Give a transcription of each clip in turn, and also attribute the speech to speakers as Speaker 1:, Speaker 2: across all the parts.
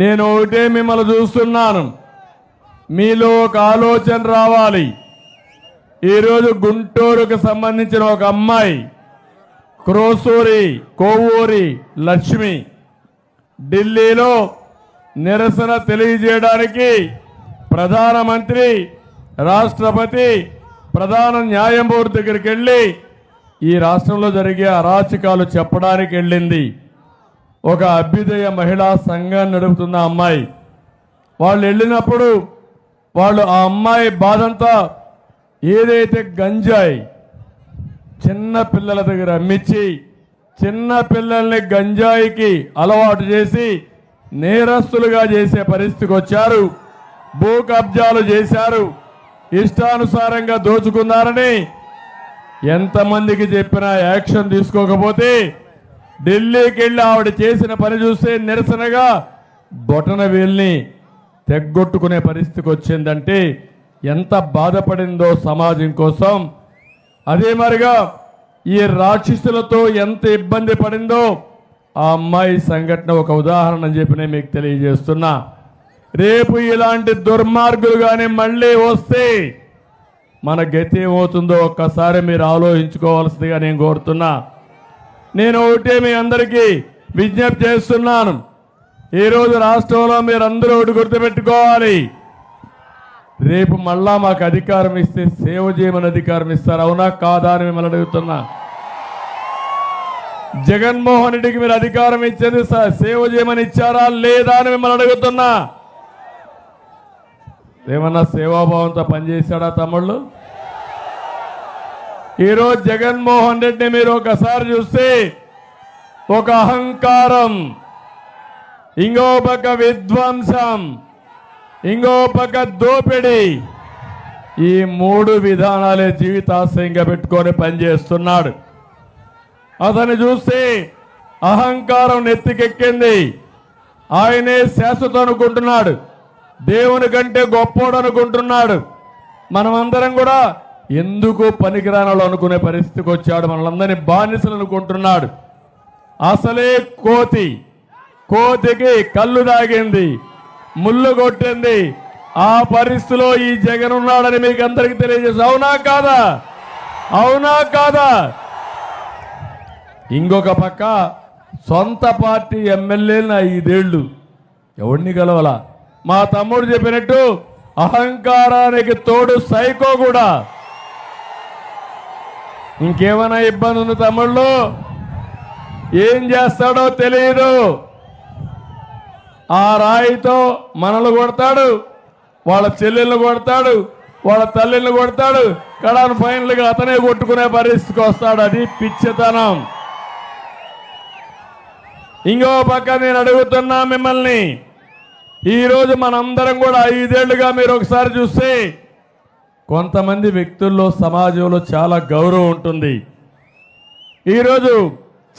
Speaker 1: నేను ఒకటే మిమ్మల్ని చూస్తున్నాను. మీలో ఒక ఆలోచన రావాలి. ఈరోజు గుంటూరుకు సంబంధించిన ఒక అమ్మాయి క్రోసూరి కోవూరి లక్ష్మి ఢిల్లీలో నిరసన తెలియజేయడానికి ప్రధానమంత్రి రాష్ట్రపతి ప్రధాన న్యాయమూర్తి దగ్గరికి వెళ్ళి ఈ రాష్ట్రంలో జరిగే అరాచకాలు చెప్పడానికి వెళ్ళింది. ఒక అభ్యుదయ మహిళా సంఘాన్ని నడుపుతున్న అమ్మాయి. వాళ్ళు వెళ్ళినప్పుడు వాళ్ళు ఆ అమ్మాయి బాధంతా ఏదైతే గంజాయి చిన్న పిల్లల దగ్గర అమ్మిచ్చి చిన్న పిల్లల్ని గంజాయికి అలవాటు చేసి నేరస్తులుగా చేసే పరిస్థితికి వచ్చారు. భూ కబ్జాలు చేశారు. ఇష్టానుసారంగా దోచుకున్నారని ఎంతమందికి చెప్పినా యాక్షన్ తీసుకోకపోతే ఢిల్లీకి వెళ్ళి ఆవిడ చేసిన పని చూస్తే నిరసనగా బొటన వేల్ని తెగ్గొట్టుకునే పరిస్థితికి వచ్చిందంటే ఎంత బాధపడిందో సమాజం కోసం. అదే మరిగా ఈ రాక్షసులతో ఎంత ఇబ్బంది పడిందో ఆ అమ్మాయి సంఘటన ఒక ఉదాహరణ అని చెప్పి నేను మీకు తెలియజేస్తున్నా. రేపు ఇలాంటి దుర్మార్గులు కానీ మళ్ళీ వస్తే మన గతి ఏమవుతుందో ఒక్కసారి మీరు ఆలోచించుకోవాల్సిందిగా నేను కోరుతున్నా. నేను ఒకటే మీ అందరికీ విజ్ఞప్తి చేస్తున్నాను. ఈరోజు రాష్ట్రంలో మీరందరూ ఒకటి గుర్తుపెట్టుకోవాలి. రేపు మళ్ళా మాకు అధికారం ఇస్తే సేవ చేయమని అధికారం ఇస్తారు. అవునా కాదా అని మిమ్మల్ని అడుగుతున్నా. జగన్మోహన్ రెడ్డికి మీరు అధికారం ఇచ్చేది స- సేవ చేయమని ఇచ్చారా లేదా అని మిమ్మల్ని అడుగుతున్నా. ఏమన్నా సేవాభావంతో పనిచేశాడా తమ్ముళ్ళు? ఈరోజు జగన్మోహన్ రెడ్డి మీరు ఒకసారి చూస్తే ఒక అహంకారం ఇంకో పక్క విధ్వంసం ఇంకో పక్క దోపిడి. ఈ మూడు విధానాలే జీవితాశ్రయంగా పెట్టుకొని పనిచేస్తున్నాడు. అతను చూస్తే అహంకారం నెత్తికెక్కింది. ఆయనే శాశ్వతం అనుకుంటున్నాడు. దేవుని కంటే గొప్పోడు అనుకుంటున్నాడు. మనమందరం కూడా ఎందుకు పనికిరానాలు అనుకునే పరిస్థితికి వచ్చాడు. మనలందరినీ బానిసలు అనుకుంటున్నాడు. అసలే కోతి. కోతికి కళ్ళు దాగింది. ముళ్ళు కొట్టింది. ఆ పరిస్థితిలో ఈ జగన్ ఉన్నాడని మీకు అందరికి తెలియజేసి అవునా కాదా? అవునా కాదా? ఇంకొక పక్క సొంత పార్టీ ఎమ్మెల్యేలను ఐదేళ్ళు ఎవడిని గెలవాల? మా తమ్ముడు చెప్పినట్టు అహంకారానికి తోడు సైకో కూడా. ఇంకేమైనా ఇబ్బంది ఉంది తమ్ముళ్ళు? ఏం చేస్తాడో తెలియదు ఆ రాయితో మనల్ని కొడతాడు వాళ్ళ చెల్లెళ్ళు కొడతాడు వాళ్ళ తల్లిని కొడతాడు కడాను ఫైనల్గా అతనే కొట్టుకునే పరిస్థితికి వస్తాడు. అది పిచ్చితనం. ఇంకో పక్క నేను అడుగుతున్నా మిమ్మల్ని. ఈరోజు మనందరం కూడా ఐదేళ్ళుగా మీరు ఒకసారి చూస్తే కొంతమంది వ్యక్తుల్లో సమాజంలో చాలా గౌరవం ఉంటుంది. ఈరోజు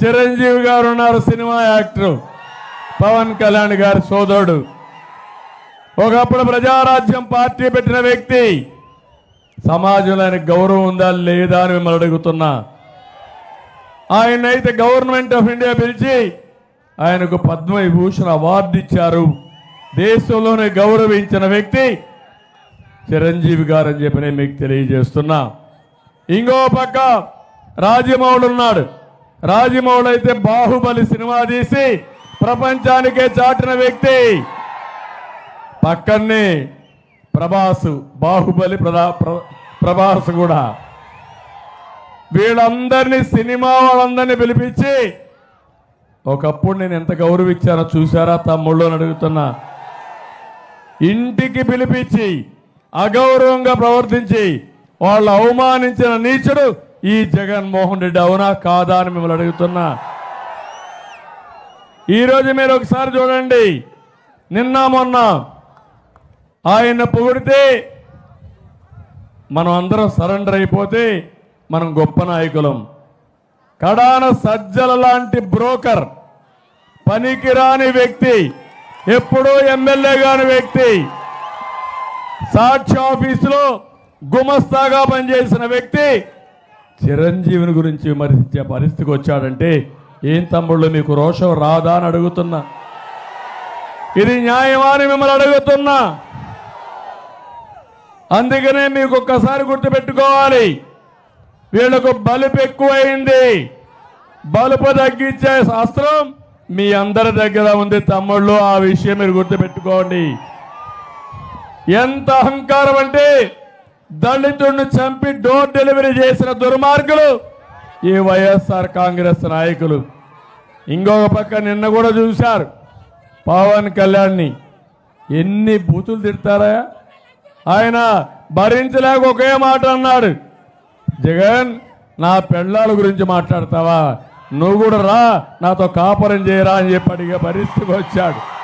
Speaker 1: చిరంజీవి గారు ఉన్నారు సినిమా యాక్టర్. పవన్ కళ్యాణ్ గారి సోదరుడు. ఒకప్పుడు ప్రజారాజ్యం పార్టీ పెట్టిన వ్యక్తి. సమాజంలో ఆయన గౌరవం ఉందా లేదా అని మిమ్మల్ని అడుగుతున్నా. ఆయన అయితే గవర్నమెంట్ ఆఫ్ ఇండియా పిలిచి ఆయనకు పద్మవిభూషణ్ అవార్డు ఇచ్చారు. దేశంలోనే గౌరవించిన వ్యక్తి చిరంజీవి గారు అని చెప్పి నేను మీకు తెలియజేస్తున్నా. ఇంకో పక్క రాజమౌళి ఉన్నాడు. రాజమౌళి అయితే బాహుబలి సినిమా తీసి ప్రపంచానికే చాటిన వ్యక్తి. పక్కనే ప్రభాస్ బాహుబలి ప్రదా ప్ర- ప్రభాస్ కూడా. వీళ్ళందరినీ సినిమా వాళ్ళందరినీ పిలిపించి ఒకప్పుడు నేను ఎంత గౌరవించానో చూసారా తమ్ముళ్ళు అని అడుగుతున్నా. ఇంటికి పిలిపించి అగౌరవంగా ప్రవర్తించి వాళ్ళు అవమానించిన నీచుడు ఈ జగన్మోహన్ రెడ్డి అవునా కాదా అని మిమ్మల్ని అడుగుతున్నా. ఈరోజు మీరు ఒకసారి చూడండి. నిన్న మొన్న ఆయన పొగిడితే మనం అందరం సరెండర్ అయిపోతే మనం గొప్ప నాయకులం. కడాన సజ్జల లాంటి బ్రోకర్ పనికిరాని వ్యక్తి ఎప్పుడూ ఎమ్మెల్యే కాని వ్యక్తి సాక్షి ఆఫీసులో గుమస్తాగా పనిచేసిన వ్యక్తి చిరంజీవిని గురించి విమర్శించే పరిస్థితికి వచ్చాడంటే ఏం తమ్ముళ్ళు మీకు రోషం రాదా? అని అడుగుతున్నా. ఇది న్యాయమా? అని మిమ్మల్ని అడుగుతున్నా. అందుకనే మీకు ఒక్కసారి గుర్తుపెట్టుకోవాలి వీళ్ళకు బలుపు ఎక్కువైంది. బలుపు తగ్గించే శాస్త్రం మీ అందరి దగ్గర ఉంది తమ్ముళ్ళు ఆ విషయం మీరు గుర్తుపెట్టుకోండి. ఎంత అహంకారం అంటే దళితుడిని చంపి డోర్ డెలివరీ చేసిన దుర్మార్గులు ఈ వైఎస్ఆర్ కాంగ్రెస్ నాయకులు. ఇంకొక పక్క నిన్న కూడా చూశారు పవన్ కళ్యాణ్ని. ఎన్ని బూతులు తిడతారా? ఆయన భరించలేక ఒకే మాట అన్నాడు. జగన్ నా పెళ్ళాల గురించి మాట్లాడతావా? నువ్వు కూడా రా నాతో కాపురం చేయరా అని చెప్పి అడిగే పరిస్థితికి వచ్చాడు.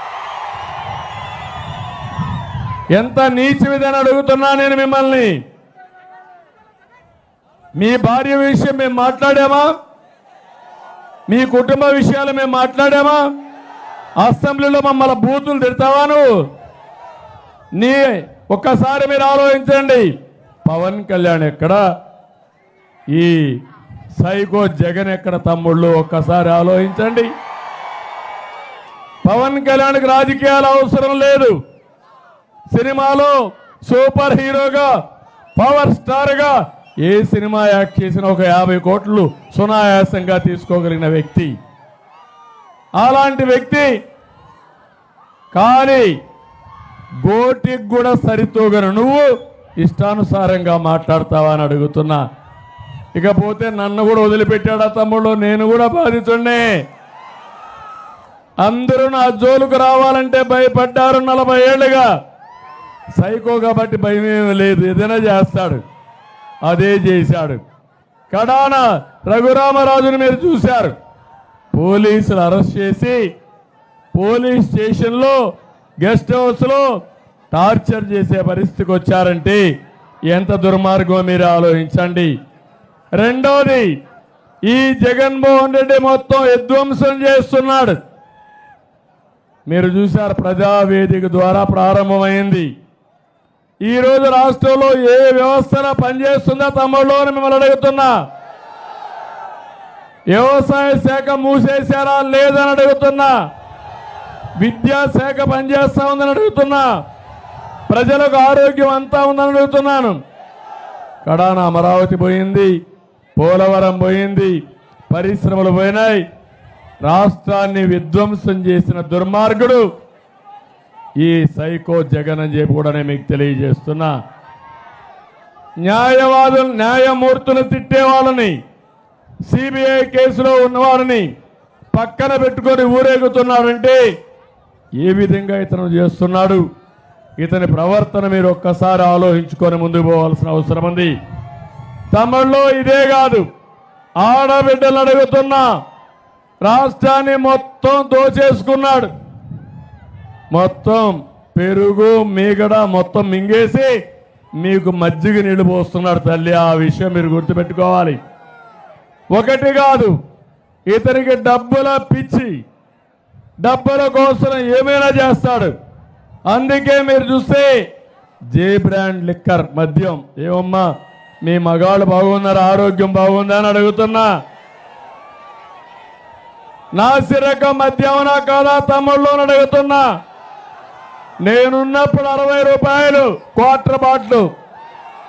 Speaker 1: ఎంత నీచమిదని అడుగుతున్నా నేను మిమ్మల్ని? మీ భార్య విషయం మేము మాట్లాడామా? మీ కుటుంబ విషయాలు మేము మాట్లాడామా? అసెంబ్లీలో మమ్మల్ని బూతులు తిడతావా నువ్వు? నీ ఒక్కసారి మీరు ఆలోచించండి. పవన్ కళ్యాణ్ ఎక్కడ? ఈ సైకో జగన్ ఎక్కడ తమ్ముళ్ళు? ఒక్కసారి ఆలోచించండి. పవన్ కళ్యాణ్కి రాజకీయాలు అవసరం లేదు. సినిమాలో సూపర్ హీరోగా పవర్ స్టార్గా ఏ సినిమా యాక్ట్ చేసిన ఒక యాభై కోట్లు సునాయాసంగా తీసుకోగలిగిన వ్యక్తి. అలాంటి వ్యక్తి కానీ గోటికి కూడా సరితూగను. నువ్వు ఇష్టానుసారంగా మాట్లాడతావా అని అడుగుతున్నా. ఇకపోతే నన్ను కూడా వదిలిపెట్టాడా తమ్ముడు? నేను కూడా బాధితుండే అందరూ నా జోలుకు రావాలంటే భయపడ్డారు నలభై ఏళ్ళుగా. సైకో కాబట్టి భయం ఏమీ లేదు. ఏదైనా చేస్తాడు. అదే చేశాడు. కడాన రఘురామరాజుని మీరు చూశారు. పోలీసులు అరెస్ట్ చేసి పోలీస్ స్టేషన్లో గెస్ట్ హౌస్లో టార్చర్ చేసే పరిస్థితికి వచ్చారంటే ఎంత దుర్మార్గం మీరు ఆలోచించండి. రెండోది ఈ జగన్మోహన్ రెడ్డి మొత్తం విధ్వంసం చేస్తున్నాడు. మీరు చూశారు ప్రజావేదిక ద్వారా ప్రారంభమైంది. ఈ రోజు రాష్ట్రంలో ఏ వ్యవస్థన పనిచేస్తుందో తమ్ముళ్ళు అని మిమ్మల్ని అడుగుతున్నా. వ్యవసాయ శాఖ మూసేశారా లేదని అడుగుతున్నా. విద్యాశాఖ పనిచేస్తా ఉందని అడుగుతున్నా. ప్రజలకు ఆరోగ్యం అంతా ఉందని అడుగుతున్నాను. కడాన అమరావతి పోయింది పోలవరం పోయింది పరిశ్రమలు పోయినాయి. రాష్ట్రాన్ని విధ్వంసం చేసిన దుర్మార్గుడు ఈ సైకో జగన్ అని చెప్పి కూడా నేను మీకు తెలియజేస్తున్నా. న్యాయవాదులు న్యాయమూర్తులు తిట్టే వాళ్ళని సిబిఐ కేసులో ఉన్నవారిని పక్కన పెట్టుకొని ఊరేగుతున్నాడంటే ఏ విధంగా ఇతను చేస్తున్నాడు? ఇతని ప్రవర్తన మీరు ఒక్కసారి ఆలోచించుకొని ముందుకు పోవాల్సిన అవసరం ఉంది. తమిళ్ళో ఇదే కాదు. ఆడబిడ్డలు అడుగుతున్నా. రాష్ట్రాన్ని మొత్తం దోచేసుకున్నాడు. మొత్తం పెరుగు మీగడ మొత్తం మింగేసి మీకు మజ్జిగ నీళ్ళు పోస్తున్నాడు తల్లి. ఆ విషయం మీరు గుర్తుపెట్టుకోవాలి. ఒకటి కాదు ఇతనికి డబ్బుల పిచ్చి డబ్బుల కోసం ఏమైనా చేస్తాడు. అందుకే మీరు చూస్తే జే బ్రాండ్ లిక్కర్ మద్యం. ఏమమ్మా మీ మగాళ్ళు బాగున్నారు ఆరోగ్యం బాగుందా అని అడుగుతున్నా. నాసిరకం మద్యమనా కాదా తమ్ముళ్ళు అని అడుగుతున్నా. నేనున్నప్పుడు అరవై రూపాయలు క్వార్టర్ బాట్లు.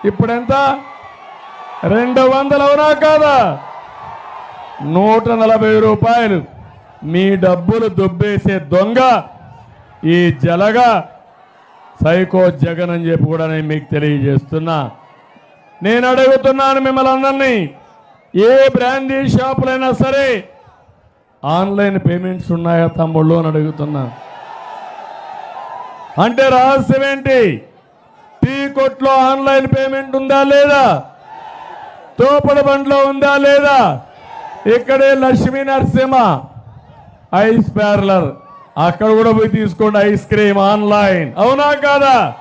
Speaker 1: ఇప్పుడు ఎంత రెండు వందలు అవునా కాదా? నూట నలభై రూపాయలు. మీ డబ్బులు దుబ్బేసే దొంగ ఈ జలగా సైకో జగన్ అని చెప్పి కూడా నేను మీకు తెలియజేస్తున్నా. నేను అడుగుతున్నాను మిమ్మల్ని అందరినీ ఏ బ్రాండీ షాపులైనా సరే ఆన్లైన్ పేమెంట్స్ ఉన్నాయా తమ్ముళ్ళు అని అడుగుతున్నాను అంటే రహస్యం ఏంటి? టీ కొట్లో ఆన్లైన్ పేమెంట్ ఉందా లేదా? తోపడ బండ్లో ఉందా లేదా? ఇక్కడే లక్ష్మీ నరసింహ. Ice parlour. అక్కడ కూడా పోయి తీసుకోండి ఐస్ క్రీమ్ ఆన్లైన్. అవునా కాదా?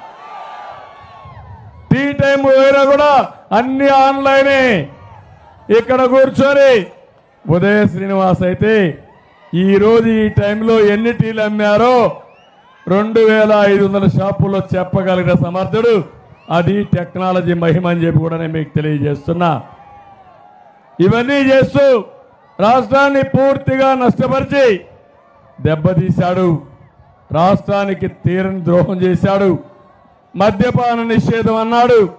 Speaker 1: టీ టైం వేరే కూడా అన్ని ఆన్లైనే. ఇక్కడ కూర్చొని. ఉదయ శ్రీనివాస్ అయితే ఈరోజు ఈ టైంలో ఎన్ని టీలు అమ్మారో రెండు వేల ఐదు వందల షాపుల్లో చెప్పగలిగిన సమర్థుడు అది టెక్నాలజీ మహిమ అని చెప్పి కూడా నేను మీకు తెలియజేస్తున్నా. ఇవన్నీ చేస్తూ రాష్ట్రాన్ని పూర్తిగా నష్టపరిచి దెబ్బతీశాడు. రాష్ట్రానికి తీరని ద్రోహం చేశాడు. మద్యపాన నిషేధం అన్నాడు.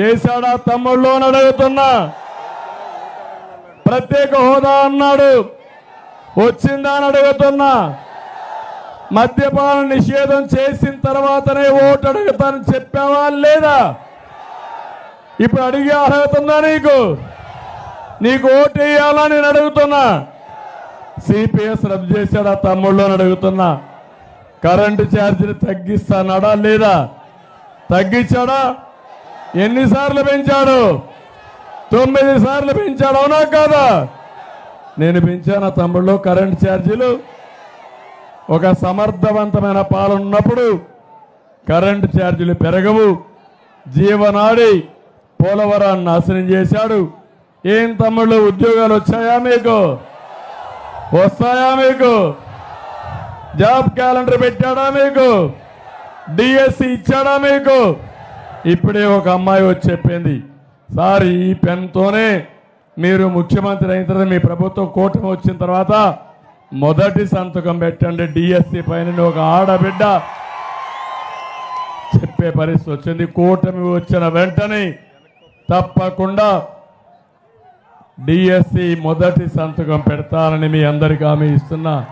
Speaker 1: చేశాడా తమ్ముళ్ళు అని అడుగుతున్నా. ప్రత్యేక హోదా అన్నాడు. వచ్చిందా అని అడుగుతున్నా. మద్యపాన నిషేధం చేసిన తర్వాతనే ఓటు అడుగుతానని చెప్పావా లేదా? ఇప్పుడు అడిగే అర్హత ఉందా నీకు? నీకు ఓటు వేయాలా నేను అడుగుతున్నా. సిపిఎస్ రద్దు చేశాడా తమ్ముళ్ళు అని అడుగుతున్నా. కరెంటు ఛార్జీలు తగ్గిస్తానాడా లేదా? తగ్గించాడా? ఎన్నిసార్లు పెంచాడు? తొమ్మిది సార్లు పెంచాడు అవునా కాదా? నేను పెంచానా తమ్ముళ్ళు కరెంటు ఛార్జీలు. ఒక సమర్థవంతమైన పాలన ఉన్నప్పుడు కరెంటు ఛార్జీలు పెరగవు. జీవనాడి పోలవరాన్ని నాశనం చేశాడు. ఏం తమ్ముళ్ళు ఉద్యోగాలు వచ్చాయా మీకు? వస్తాయా మీకు? జాబ్ క్యాలెండర్ పెట్టాడా మీకు? డిఎస్సి ఇచ్చాడా మీకు? ఇప్పుడే ఒక అమ్మాయి వచ్చి చెప్పింది సార్ ఈ పెన్తోనే మీరు ముఖ్యమంత్రి అయిన తర్వాత మీ ప్రభుత్వం కూటమి వచ్చిన తర్వాత మొదటి సంతకం పెట్టండి డిఎస్సి పైన ఒక ఆడబిడ్డ. చెప్పే పరిస్థితి వచ్చింది. కూటమి వచ్చిన వెంటనే తప్పకుండా డిఎస్సి మొదటి సంతకం పెడతానని మీ అందరికీ హామీ ఇస్తున్నా.